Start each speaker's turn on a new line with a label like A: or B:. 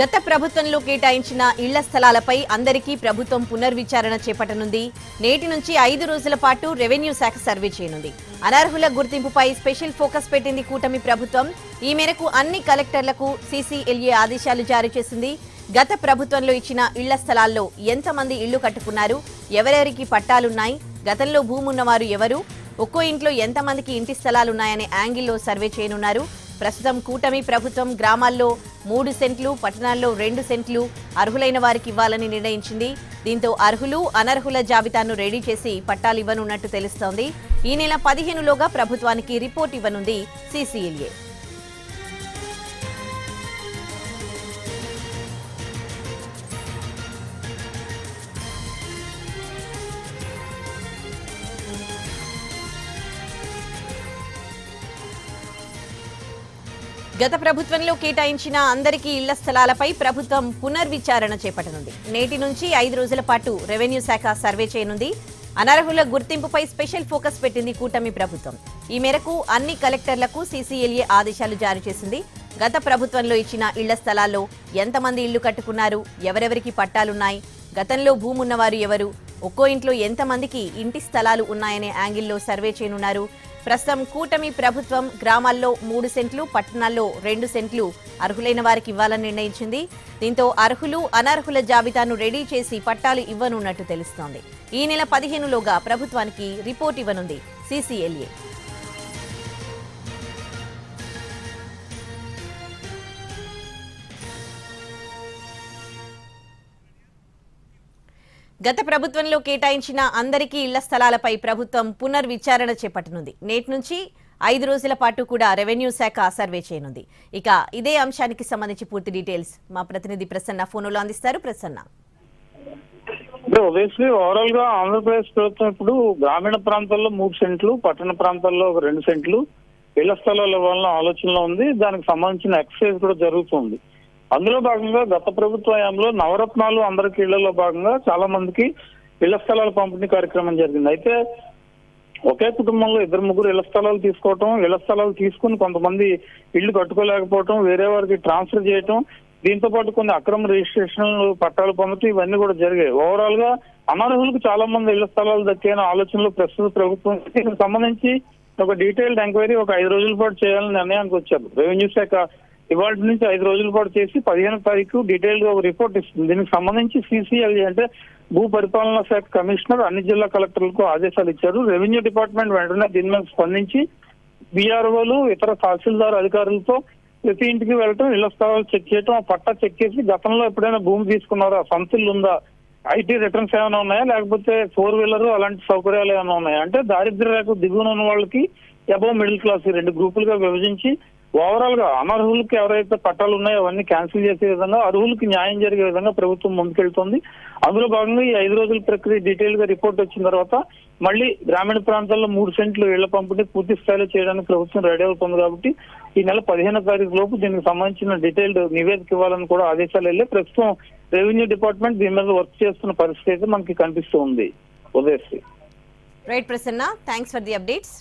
A: గత ప్రభుత్వంలో కేటాయించిన ఇళ్ళ స్థలాలపై అందరికీ ప్రభుత్వం పునర్విచారణ చేపట్టనుంది. నేటి నుంచి ఐదు రోజుల పాటు రెవెన్యూ శాఖ సర్వే చేయనుంది. అనర్హుల గుర్తింపుపై స్పెషల్ ఫోకస్ పెట్టింది కూటమి ప్రభుత్వం. ఈ మేరకు అన్ని కలెక్టర్లకు సీసీఎల్ఏ ఆదేశాలు జారీ చేసింది. గత ప్రభుత్వంలో ఇచ్చిన ఇళ్ళ స్థలాల్లో ఎంతమంది ఇళ్ళు కట్టుకున్నారు? ఎవరెవరికి పట్టాలున్నాయి? గతంలో భూమున్నవారు ఎవరు? ఒక్కో ఇంట్లో ఎంతమందికి ఇంటి స్థలాలున్నాయనే యాంగిల్లో సర్వే చేయనున్నారు. ప్రస్తుతం కూటమి ప్రభుత్వం గ్రామాల్లో మూడు సెంట్లు పట్టణాల్లో రెండు సెంట్లు అర్హులైన వారికి ఇవ్వాలని నిర్ణయించింది. దీంతో అర్హులు అనర్హుల జాబితాను రెడీ చేసి పట్టాలు ఇవ్వనున్నట్టు తెలుస్తోంది. ఈ నెల పదిహేనులోగా ప్రభుత్వానికి రిపోర్ట్ ఇవ్వనుంది సీసీఎల్ఏ. గత ప్రభుత్వంలో కేటాయించిన అందరికీ ఇళ్ళ స్థలాలపై ప్రభుత్వం పునర్విచారణ చేపట్టనుంది. నేటి నుంచి ఐదు రోజుల పాటు రెవెన్యూ శాఖ సర్వే చేయనుంది. అనర్హుల గుర్తింపుపై స్పెషల్ ఫోకస్ పెట్టింది కూటమి ప్రభుత్వం. ఈ మేరకు అన్ని కలెక్టర్లకు సీసీఎల్ఏ ఆదేశాలు జారీ చేసింది. గత ప్రభుత్వంలో ఇచ్చిన ఇళ్ళ స్థలాల్లో ఎంతమంది ఇళ్ళు కట్టుకున్నారు ఎవరెవరికి పట్టాలున్నాయి గతంలో భూమున్నవారు ఎవరు ఒక్కో ఇంట్లో ఎంతమందికి ఇంటి స్థలాలు ఉన్నాయనే యాంగిల్లో సర్వే చేయనున్నారు. ప్రస్తుతం కూటమి ప్రభుత్వం గ్రామాల్లో మూడు సెంట్లు పట్టణాల్లో రెండు సెంట్లు అర్హులైన వారికి ఇవ్వాలని నిర్ణయించింది. దీంతో అర్హులు అనర్హుల జాబితాను రెడీ చేసి పట్టాలు ఇవ్వనున్నట్టు తెలుస్తోంది. ఈ నెల పదిహేనులోగా ప్రభుత్వానికి రిపోర్ట్ ఇవ్వనుంది. సీసీఎల్ఏ. గత ప్రభుత్వంలో కేటాయించిన అందరికీ ఇళ్ళ స్థలాలపై ప్రభుత్వం పునర్విచారణ చేపట్టనుంది. నేటి నుంచి ఐదు రోజుల పాటు కూడా రెవెన్యూ శాఖ సర్వే చేయనుంది. ఇక ఇదే అంశానికి సంబంధించి పూర్తి డీటెయిల్స్ మా ప్రతినిధి ప్రసన్న ఫోన్లో అందిస్తారు. ప్రసన్న.
B: అంటే ఓవరాల్గా ఆంధ్రప్రదేశ్ ప్రభుత్వం ఇప్పుడు గ్రామీణ ప్రాంతాల్లో మూడు సెంట్లు పట్టణ ప్రాంతాల్లో ఒక రెండు సెంట్లు. ఇళ్ళ స్థలాలు ఇవ్వాలన్న ఆలోచనలో ఉంది. దానికి సంబంధించిన ఎక్సర్సైజ్ కూడా జరుగుతుంది అందులో భాగంగా గత ప్రభుత్వ హయాంలో నవరత్నాలు అందరికి ఇళ్ళలో భాగంగా చాలా మందికి ఇళ్ళ స్థలాల పంపిణీ కార్యక్రమం జరిగింది. అయితే ఒకే కుటుంబంలో ఇద్దరు ముగ్గురు ఇళ్ళ స్థలాలు తీసుకోవటం ఇళ్ళ స్థలాలు తీసుకుని కొంతమంది ఇళ్ళు కట్టుకోలేకపోవటం వేరే వారికి ట్రాన్స్ఫర్ చేయటం దీంతో పాటు కొన్ని అక్రమ రిజిస్ట్రేషన్లు పట్టాలు పొందటం ఇవన్నీ కూడా జరిగాయి. ఓవరాల్గా అనర్హులకు చాలా మంది ఇళ్ళ స్థలాలు దక్కిన ఆలోచనలు ప్రస్తుత ప్రభుత్వం దీనికి సంబంధించి ఒక డీటెయిల్డ్ ఎంక్వైరీ ఒక ఐదు రోజుల పాటు చేయాలని నిర్ణయానికి వచ్చారు. రెవెన్యూ శాఖ ఇవాళ నుంచి ఐదు రోజుల పాటు చేసి పదిహేను తారీఖు డీటెయిల్గా ఒక రిపోర్ట్ ఇస్తుంది. దీనికి సంబంధించి సిసిఎల్ అంటే భూ పరిపాలన శాఖ కమిషనర్ అన్ని జిల్లా కలెక్టర్లకు ఆదేశాలు ఇచ్చారు. రెవెన్యూ డిపార్ట్మెంట్ వెంటనే దీని మీద స్పందించి బీఆర్ఓలు ఇతర తహసీల్దార్ అధికారులతో ప్రతి ఇంటికి వెళ్ళటం ఇళ్ళ స్థలాలు చెక్ చేయటం ఆ పట్టా చెక్ చేసి గతంలో ఎప్పుడైనా భూమి తీసుకున్నారా? సంతులు ఉందా? ఐటీ రిటర్న్స్ ఏమైనా ఉన్నాయా? లేకపోతే ఫోర్ వీలర్ అలాంటి సౌకర్యాలు ఏమైనా ఉన్నాయా? అంటే దారిద్ర్య రేఖ దిగువన ఉన్న వాళ్ళకి అబౌవ్ మిడిల్ క్లాస్ రెండు గ్రూపులుగా విభజించి ఓవరాల్గా అనర్హులకి ఎవరైతే పట్టాలు ఉన్నాయో అవన్నీ క్యాన్సిల్ చేసే విధంగా అర్హులకి న్యాయం జరిగే విధంగా ప్రభుత్వం ముందుకెళ్తోంది. అందులో భాగంగా ఈ ఐదు రోజుల ప్రక్రియ డీటెయిల్గా రిపోర్ట్ వచ్చిన తర్వాత మళ్ళీ గ్రామీణ ప్రాంతాల్లో మూడు సెంట్లు ఇళ్ళ పంపిణీ పూర్తి స్థాయిలో చేయడానికి ప్రభుత్వం రెడీ అవుతుంది కాబట్టి ఈ నెల పదిహేనో తారీఖు లోపు దీనికి సంబంధించిన డీటెయిల్డ్ నివేదిక ఇవ్వాలని కూడా ఆదేశాలు వెళ్ళి ప్రస్తుతం రెవెన్యూ డిపార్ట్మెంట్ దీని మీద వర్క్ చేస్తున్న పరిస్థితి అయితే మనకి కనిపిస్తూ ఉంది. Udayasri.
A: Right Prasanna. Thanks for the updates